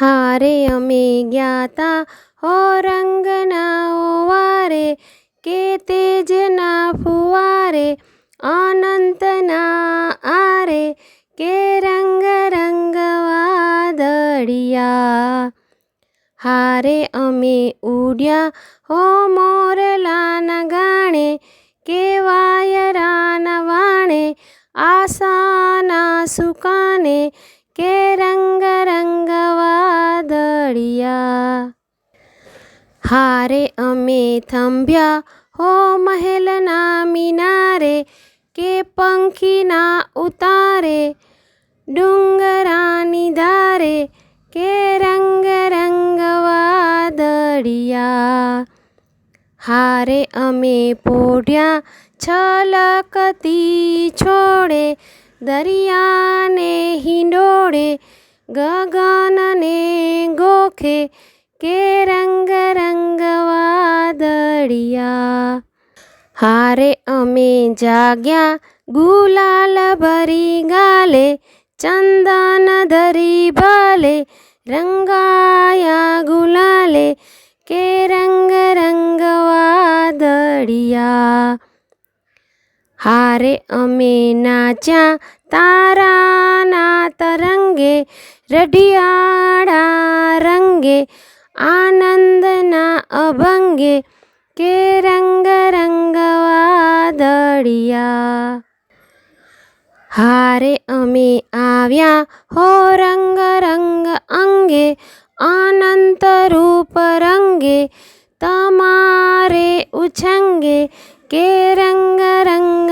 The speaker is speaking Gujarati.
હારે અમે જ્ઞાતા હો રંગના ઓવારે કે તેજના ફુવારે અનંતના આરે કે રંગ રંગ વાદળિયા હારે અમે ઉડ્યા હો મોરલાના ગાણે કે વાયરાના વાણે આસાના સુકાને કે રંગ હારે અમે થંભ્યા હો મહેલના મિનારે કે પંખીના ઉતારે ડુંગરાની ધારે કે રંગ રંગ વાદળિયા હારે અમે પોઢ્યા છલકતી છોડે દરિયાને હિંડોળે ગગનને ગોખે કે રંગ વાદળિયા હારે અમે જાગ્યા, ગુલાલ ભરી ગાલે, ચંદન ધરી ભાલે, રંગાયા ગુલાલે, કે રંગ રંગવા વાદળિયા હારે અમે નાચ્યા તારાના તરંગે, રઢિયાળા રંગે, આનંદના અભંગે કે રંગ રંગ વાદળિયા હારે અમે આવ્યા હો રંગ રંગ અંગે અનંત રૂપ રંગે તમારે ઉછંગે કે રંગ રંગ